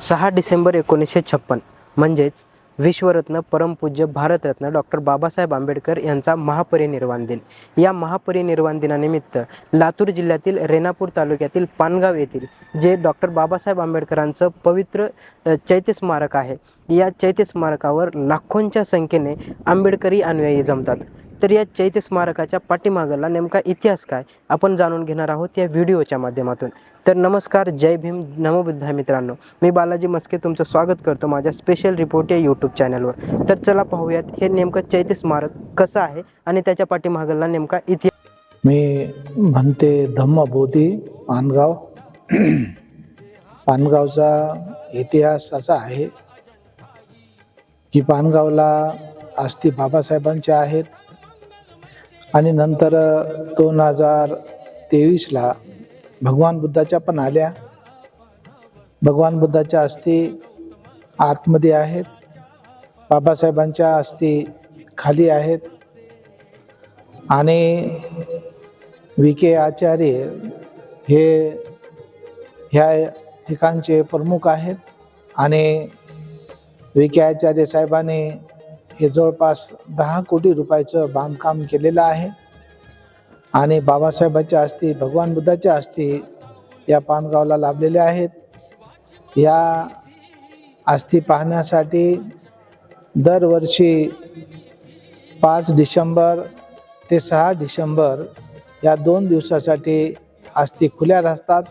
सहा डिसेंबर एकोणीसशे छप्पन. म्हणजेच विश्वरत्न परमपूज्य भारतरत्न डॉक्टर बाबासाहेब आंबेडकर यांचा महापरिनिर्वाण दिन. या महापरिनिर्वाण दिनानिमित्त लातूर जिल्ह्यातील रेणापूर तालुक्यातील पानगाव येथील जे डॉक्टर बाबासाहेब आंबेडकरांचं पवित्र चैत्य स्मारक आहे या चैत्य स्मारकावर लाखोंच्या संख्येने आंबेडकरी अनुयायी जमतात. तर या चैत्य स्मारकाच्या पाठीमागला नेमका इतिहास काय आपण जाणून घेणार आहोत या व्हिडिओच्या माध्यमातून. तर नमस्कार जय भीम. नमोबुद्धा मित्रांनो मी बालाजी मस्के तुमचं स्वागत करतो माझ्या स्पेशल रिपोर्ट या यूट्यूब चॅनलवर तर चला पाहूयात हे नेमकं चैत्य स्मारक कसं आहे आणि त्याच्या पाठीमागला नेमका इतिहास. मी म्हणते धम्मबोधी पानगाव. पानगावचा इतिहास असा आहे की पानगावला आस्ती बाबासाहेबांच्या आहेत. आणि नंतर दोन हजार तेवीसला भगवान बुद्धाच्या पण आल्या. भगवान बुद्धाच्या अस्थी आतमध्ये आहेत. बाबासाहेबांच्या अस्थी खाली आहेत. आणि वी के. आचार्य हे ह्या ठिकाणचे प्रमुख आहेत. आणि वी के. आचार्य साहेबांनी हे जवळपास दहा कोटी रुपयाचं बांधकाम केलेलं आहे. आणि बाबासाहेबांच्या अस्थी भगवान बुद्धाच्या अस्थी या पानगावला लाभलेल्या आहेत. या अस्थी पाहण्यासाठी दरवर्षी पाच डिसेंबर ते सहा डिसेंबर या दोन दिवसासाठी अस्थी खुल्या असतात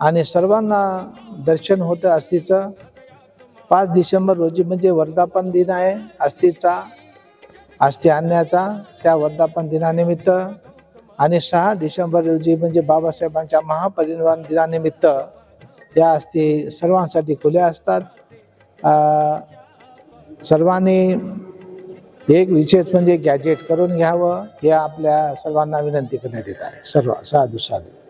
आणि सर्वांना दर्शन होतं अस्थीचं पाच डिसेंबर रोजी म्हणजे वर्धापन दिन आहे अस्थीचा अस्थी आणण्याचा त्या वर्धापन दिनानिमित्त. आणि सहा डिसेंबर रोजी म्हणजे बाबासाहेबांच्या महापरिनिर्वाण दिनानिमित्त या अस्थी सर्वांसाठी खुल्या असतात. सर्वांनी एक विशेष म्हणजे गॅजेट करून घ्यावं हे आपल्या सर्वांना विनंती करण्यात येत आहे. सर्व साधू साधू.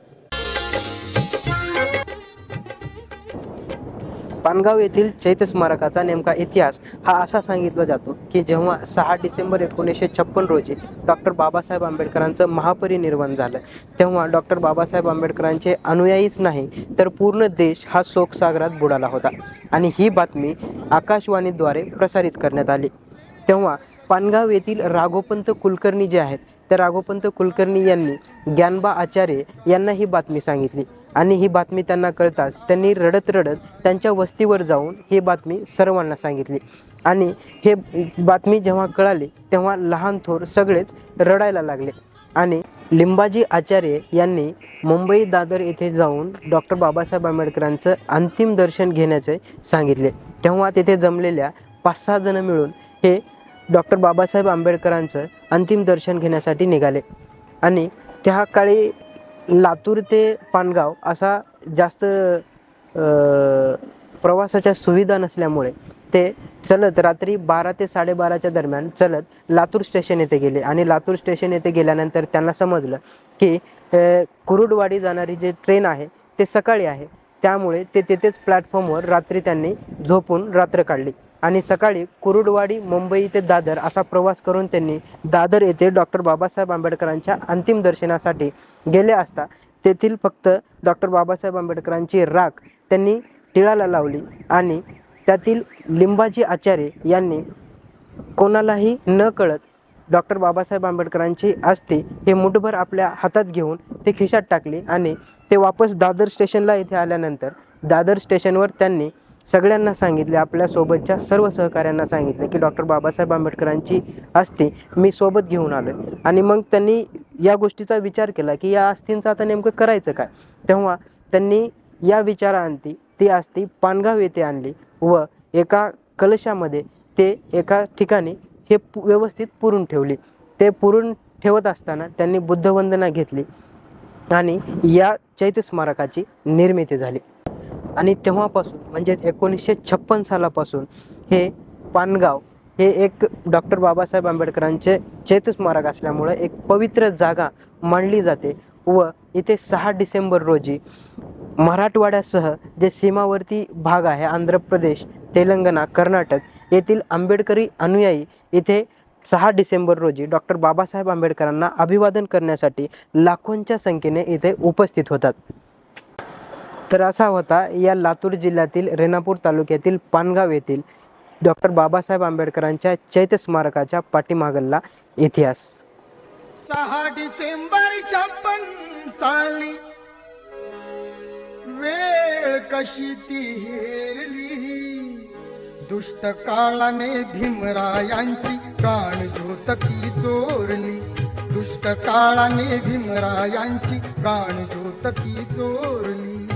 पानगाव येथील चैत्य स्मारकाचा नेमका इतिहास हा असा सांगितला जातो की जेव्हा सहा डिसेंबर एकोणीसशे छप्पन रोजी डॉक्टर बाबासाहेब आंबेडकरांचं महापरिनिर्वाण झालं तेव्हा डॉक्टर बाबासाहेब आंबेडकरांचे अनुयायीच नाही तर पूर्ण देश हा शोकसागरात बुडाला होता. आणि ही बातमी आकाशवाणीद्वारे प्रसारित करण्यात आली. तेव्हा पानगाव येथील राघोपंत कुलकर्णी जे आहेत त्या राघोपंत कुलकर्णी यांनी ज्ञानबा आचार्य यांना ही बातमी सांगितली. आणि ही बातमी त्यांना कळताच त्यांनी रडत रडत त्यांच्या वस्तीवर जाऊन ही बातमी सर्वांना सांगितली. आणि हे बातमी जेव्हा कळाली तेव्हा लहान थोर सगळेच रडायला लागले. आणि लिंबाजी आचार्य यांनी मुंबई दादर येथे जाऊन डॉक्टर बाबासाहेब आंबेडकरांचं अंतिम दर्शन घेण्याचे सांगितले. तेव्हा तेथे जमलेल्या पाच सहा जण मिळून हे डॉक्टर बाबासाहेब आंबेडकरांचं अंतिम दर्शन घेण्यासाठी निघाले. आणि त्या काळी लातूर ते पानगाव असा जास्त प्रवासाच्या सुविधा नसल्यामुळे ते चलत रात्री बारा ते साडेबाराच्या दरम्यान चलत लातूर स्टेशन येथे गेले. आणि लातूर स्टेशन येथे गेल्यानंतर त्यांना समजलं की कुरुडवाडी जाणारी जे ट्रेन आहे ते सकाळी आहे. त्यामुळे ते तेथेच प्लॅटफॉर्मवर रात्री त्यांनी झोपून रात्र काढली. आणि सकाळी कुरुडवाडी मुंबई ते दादर असा प्रवास करून त्यांनी दादर येथे डॉक्टर बाबासाहेब आंबेडकरांच्या अंतिम दर्शनासाठी गेले असता. तेथील फक्त डॉक्टर बाबासाहेब आंबेडकरांची राख त्यांनी टिळाला लावली आणि त्यातील लिंबाजी आचार्य यांनी कोणालाही न कळत डॉक्टर बाबासाहेब आंबेडकरांची असते हे मुठभर आपल्या हातात घेऊन ते खिशात टाकली आणि ते वापस दादर स्टेशनला इथे आल्यानंतर दादर स्टेशनवर त्यांनी सगळ्यांना सांगितले आपल्या सोबतच्या सर्व सहकाऱ्यांना सांगितले की डॉक्टर बाबासाहेब आंबेडकरांची अस्थी मी सोबत घेऊन आलो आणि मग त्यांनी या गोष्टीचा विचार केला की या अस्थींचं आता नेमकं करायचं काय? तेव्हा त्यांनी या विचारांती ती अस्थी पानगाव येथे आणली व एका कलशामध्ये ते एका ठिकाणी हे पु- व्यवस्थित पुरून ठेवली. ते पुरून ठेवत असताना त्यांनी बुद्धवंदना घेतली आणि या चैत्य स्मारकाची निर्मिती झाली. आणि तेव्हापासून म्हणजेच एकोणीसशे छप्पन सालापासून हे पानगाव हे एक डॉक्टर बाबासाहेब आंबेडकरांचे चैत्य स्मारक असल्यामुळं एक पवित्र जागा मानली जाते व इथे सहा डिसेंबर रोजी मराठवाड्यासह जे सीमावर्ती भाग आहे आंध्र प्रदेश तेलंगणा कर्नाटक येथील आंबेडकरी अनुयायी इथे सहा डिसेंबर रोजी डॉक्टर बाबासाहेब आंबेडकरांना अभिवादन करण्यासाठी लाखोंच्या संख्येने इथे उपस्थित होतात. तर असा होता. या लातूर जिल्ह्यातील रेणापूर तालुक्यातील पानगाव येथील डॉक्टर बाबासाहेब आंबेडकरांच्या चैत्य स्मारकाच्या पाठीमागला इतिहास. सहा डिसेंबर छप्पन साली वेळ कशी ती हेरली? दुष्ट काळाने भीमरायांची प्राण ज्योतकी चोरली. दुष्ट काळाने भीमरायांची प्राण ज्योतकी चोरली.